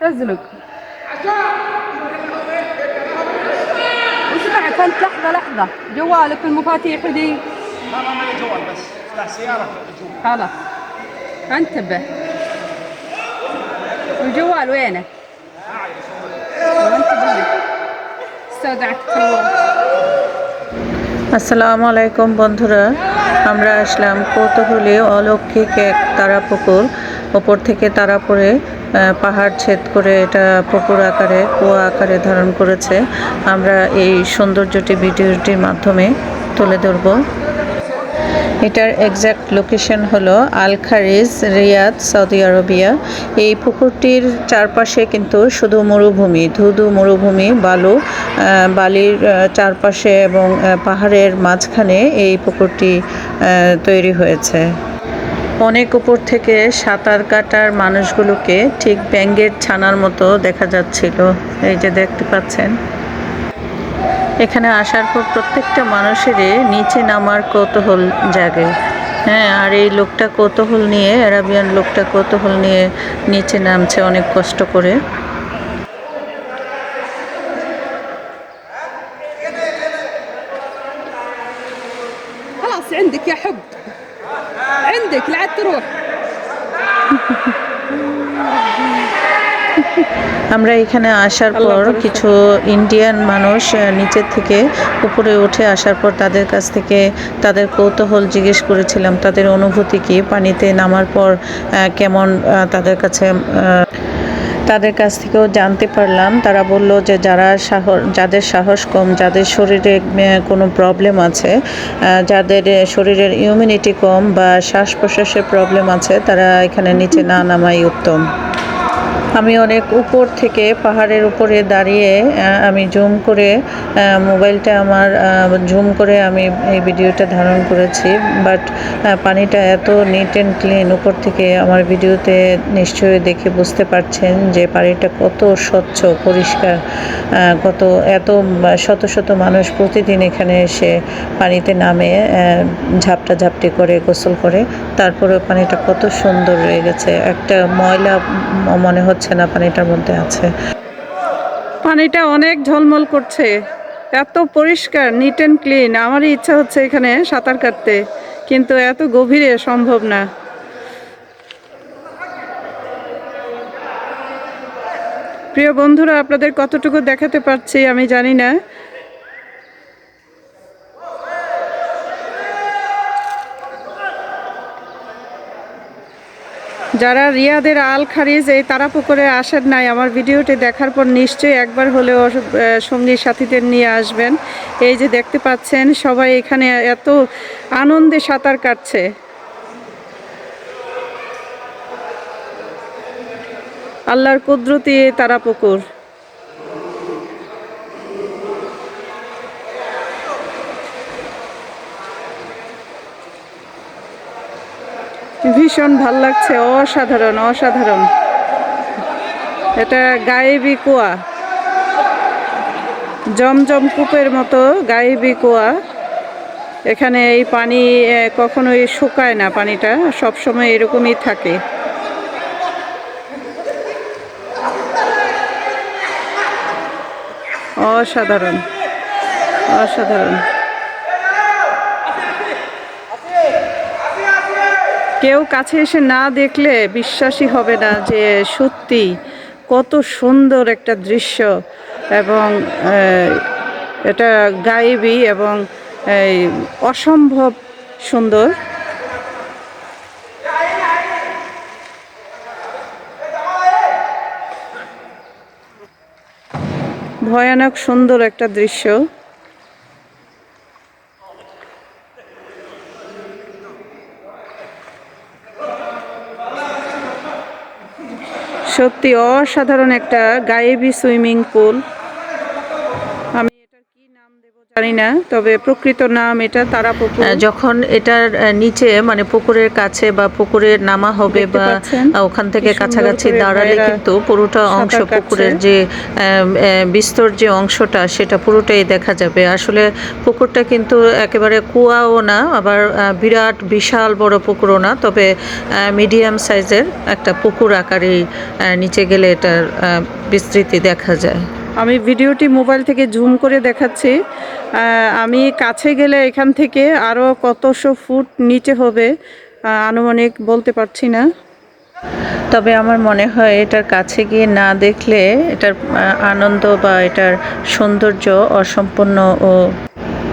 تزلق واسمع كنت لحظة لحظة جوالك المفاتيح دي ما ما معي جوال بس لا سيارة جوا خلاص انتبه الجوال وينه؟ انتبه استودعتك الله আসসালামু আলাইকুম বন্ধুরা আমরা আসলাম কৌতূহলী অলৌকিক এক তারাপুকুর ওপর থেকে তারা আহ, পাহাড় ছেদ করে এটা পুকুর আকারে কুয়া আকারে ধারণ করেছে। আমরা এই সৌন্দর্যটি ভিডিওটির মাধ্যমে তুলে ধরব। এটার এক্স্যাক্ট লোকেশন হলো আল খারিজ রিয়াদ সৌদি আরবিয়া। এই পুকুরটির চারপাশে কিন্তু শুধু মরুভূমি ধুধু মরুভূমি বালু বালির চারপাশে এবং পাহাড়ের মাঝখানে এই পুকুরটি তৈরি হয়েছে। অনেক উপর থেকে সাঁতার কাটার মানুষগুলোকে ঠিক ব্যাঙ্গের ছানার মতো দেখা যাচ্ছিল। এই যে দেখতে পাচ্ছেন। এখানে আসার পর প্রত্যেকটা মানুষেরই নিচে নামার কৌতূহল জাগে। হ্যাঁ আর এই লোকটা কৌতূহল নিয়ে, অ্যারাবিয়ান লোকটা কৌতূহল নিয়ে নিচে নামছে অনেক কষ্ট করে। আমরা এখানে আসার পর কিছু ইন্ডিয়ান মানুষ নিচের থেকে উপরে উঠে আসার পর তাদের কাছ থেকে তাদের কৌতূহল জিজ্ঞেস করেছিলাম তাদের অনুভূতি কি? পানিতে নামার পর কেমন তাদের কাছে তাদের কাছ থেকেও জানতে পারলাম। তারা বলল যে যারা সাহস যাদের সাহস কম যাদের শরীরে কোনো প্রবলেম আছে যাদের শরীরের ইমিউনিটি কম বা শ্বাস প্রশ্বাসের প্রবলেম আছে তারা এখানে নিচে না নামাই উত্তম। আমি অনেক উপর থেকে পাহাড়ের উপরে দাঁড়িয়ে আমি জুম করে মোবাইলটা আমার জুম করে আমি এই ভিডিওটা ধারণ করেছি। বাট পানিটা এত নিট অ্যান্ড ক্লিন উপর থেকে আমার ভিডিওতে নিশ্চয়ই দেখে বুঝতে পারছেন যে পানিটা কত স্বচ্ছ, পরিষ্কার কত এত, শত শত মানুষ প্রতিদিন এখানে এসে পানিতে নামে ঝাপটা ঝাপটি করে, গোসল করে। তারপরে পানিটা কত সুন্দর রয়ে গেছে। একটা ময়লা মনে হচ্ছে না, পানিটার মধ্যে আছে। পানিটা অনেক ঝলমল করছে। এত পরিষ্কার নিট অ্যান্ড ক্লিন আমারই ইচ্ছা হচ্ছে এখানে সাঁতার কাটতে, কিন্তু এত গভীরে সম্ভব না। প্রিয় বন্ধুরা, আপনাদের কতটুকু দেখাতে পারছি আমি জানি না। যারা রিয়াদের আল খারিজ এই তারাপুকুরে আসেন নাই, আমার ভিডিওটি দেখার পর নিশ্চয়ই একবার হলেও সঙ্গী সাথীদের নিয়ে আসবেন। এই যে দেখতে পাচ্ছেন, সবাই এখানে এত আনন্দে সাঁতার কাটছে। আল্লাহর কুদরতি তারাপুকুর। ভীষণ ভালো লাগছে, অসাধারণ অসাধারণ। এটা গায়েবি কুয়া। জমজম কূপের মতো গায়েবি কুয়া। এখানে এই পানি কখনোই শুকায় না পানিটা সব সময় এরকমই থাকে। অসাধারণ অসাধারণ। কেউ কাছে এসে না দেখলে বিশ্বাসই হবে না যে সত্যি কত সুন্দর একটা দৃশ্য এবং এটা গায়েবী এবং অসম্ভব সুন্দর। ভয়ানক সুন্দর একটা দৃশ্য। সত্যি অসাধারণ একটা গায়েবী সুইমিং পুল। জানি না তবে প্রকৃত নাম এটা তারাপুকুর আহ, যখন এটার নিচে মানে পুকুরের কাছে বা পুকুরের নামা হবে বা ওখান থেকে কাছাকাছি দাঁড়ালে কিন্তু পুরোটা অংশ পুকুরের যে বিস্তর যে অংশটা সেটা পুরোটাই দেখা যাবে। আসলে পুকুরটা কিন্তু একেবারে কুয়াও না আবার বিরাট বিশাল বড় পুকুরও না তবে মিডিয়াম সাইজের একটা পুকুর আকারেই আহ, নিচে গেলে এটার বিস্তৃতি দেখা যায়। আমি ভিডিওটি মোবাইল থেকে জুম করে দেখাচ্ছি। আমি কাছে গেলে এখান থেকে আরও কতশো ফুট নিচে হবে আনুমানিক বলতে পারছি না। তবে আমার মনে হয় এটার কাছে গিয়ে না দেখলে এটার আনন্দ বা এটার সৌন্দর্য অসম্পূর্ণ ও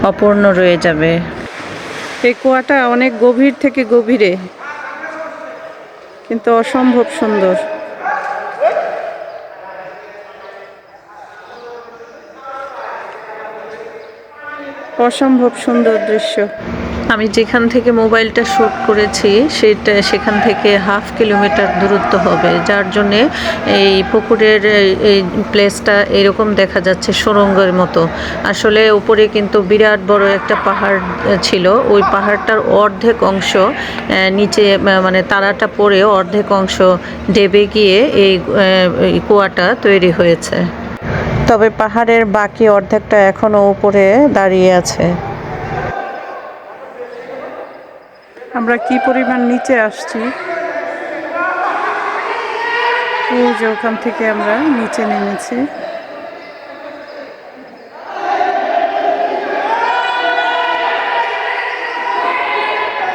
অপূর্ণ রয়ে যাবে। এই কুয়াটা অনেক গভীর থেকে গভীরে কিন্তু অসম্ভব সুন্দর। অসম্ভব সুন্দর দৃশ্য। আমি যেখান থেকে মোবাইলটা শ্যুট করেছি, সেটা সেখান থেকে হাফ কিলোমিটার দূরত্ব হবে। যার জন্যে এই পুকুরের এই- প্লেসটা এরকম দেখা যাচ্ছে সুরঙ্গের মতো। আসলে উপরে কিন্তু বিরাট বড় একটা পাহাড় ছিল। ওই পাহাড়টার অর্ধেক অংশ নিচে মানে তারাটা পড়ে অর্ধেক অংশ ডেবে গিয়ে এই কুয়াটা তৈরি হয়েছে। তবে পাহাড়ের বাকি অর্ধেকটা এখনও উপরে দাঁড়িয়ে আছে। আমরা কি পরিমাণ নিচে আসছি? যে ওখান থেকে আমরা নিচে নেমেছি।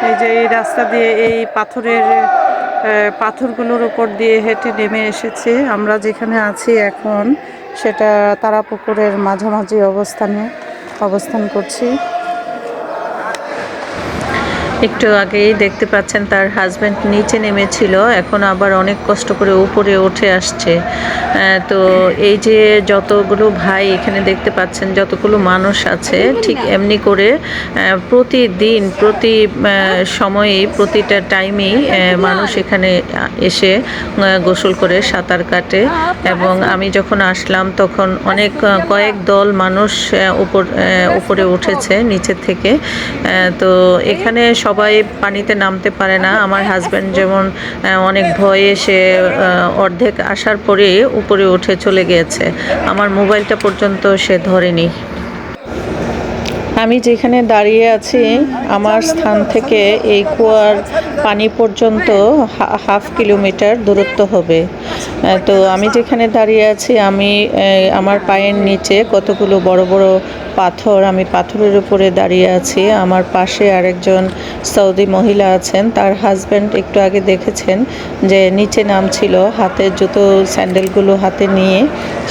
এই যে এই রাস্তা দিয়ে এই পাথরের পাথরগুলোর উপর দিয়ে হেঁটে নেমে এসেছে। আমরা যেখানে আছি এখন সেটা তারাপুকুরের মাঝামাঝি অবস্থানে অবস্থান করছি। একটু আগেই দেখতে পাচ্ছেন তার হাজব্যান্ড নিচে নেমেছিল, এখন আবার অনেক কষ্ট করে উপরে উঠে আসছে। তো এই যে যতগুলো ভাই এখানে দেখতে পাচ্ছেন, যতগুলো মানুষ আছে, ঠিক এমনি করে প্রতিদিন, প্রতি সময়েই, প্রতিটা টাইমেই মানুষ এখানে এসে গোসল করে সাঁতার কাটে এবং আমি যখন আসলাম তখন অনেক কয়েক দল মানুষ উপর উপরে উঠেছে নিচের থেকে। তো এখানে সবাই পানিতে নামতে পারে না। আমার হাজব্যান্ড যেমন অনেক ভয়ে সে অর্ধেক আসার পরে উপরে উঠে চলে গিয়েছে। আমার মোবাইলটা পর্যন্ত সে ধরেনি। আমি যেখানে দাঁড়িয়ে আছি, আমার স্থান থেকে এই কুয়ার পানি পর্যন্ত হাফ কিলোমিটার দূরত্ব হবে। তো আমি যেখানে দাঁড়িয়ে আছি, আমি আমার পায়ের নিচে কতগুলো বড় বড় পাথর, আমি পাথরের উপরে দাঁড়িয়ে আছি। আমার পাশে আরেকজন সৌদি মহিলা আছেন, তার হাজব্যান্ড একটু আগে দেখেছেন যে নিচে নামছিল, হাতে জুতো স্যান্ডেলগুলো হাতে নিয়ে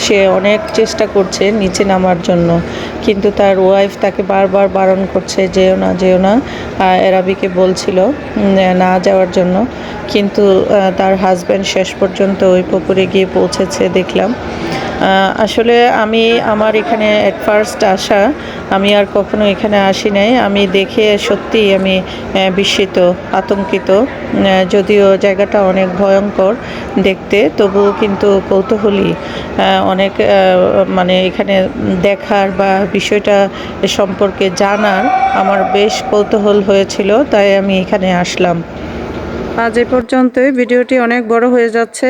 সে অনেক চেষ্টা করছে নিচে নামার জন্য। কিন্তু তার ওয়াইফ তাকে বারবার বারণ করছে, যেও না যেও না। এরাবিকে বলছিল না যাওয়ার জন্য। কিন্তু তার হাজব্যান্ড শেষ পর্যন্ত ওই পুকুরে গিয়ে পৌঁছেছে, দেখলাম। আসলে আমি, আমার এখানে অ্যাট ফার্স্ট আসা, আমি আর কখনো এখানে আসি নাই। আমি দেখে সত্যিই আমি বিস্মিত, আতঙ্কিত। যদিও জায়গাটা অনেক ভয়ঙ্কর দেখতে, তবুও কিন্তু কৌতূহলী। অনেক মানে এখানে দেখার বা বিষয়টা সম্পর্কে জানার আমার বেশ কৌতূহল হয়েছিল, তাই আমি এখানে আসলাম। আজ এ পর্যন্তই। ভিডিওটি অনেক বড় হয়ে যাচ্ছে।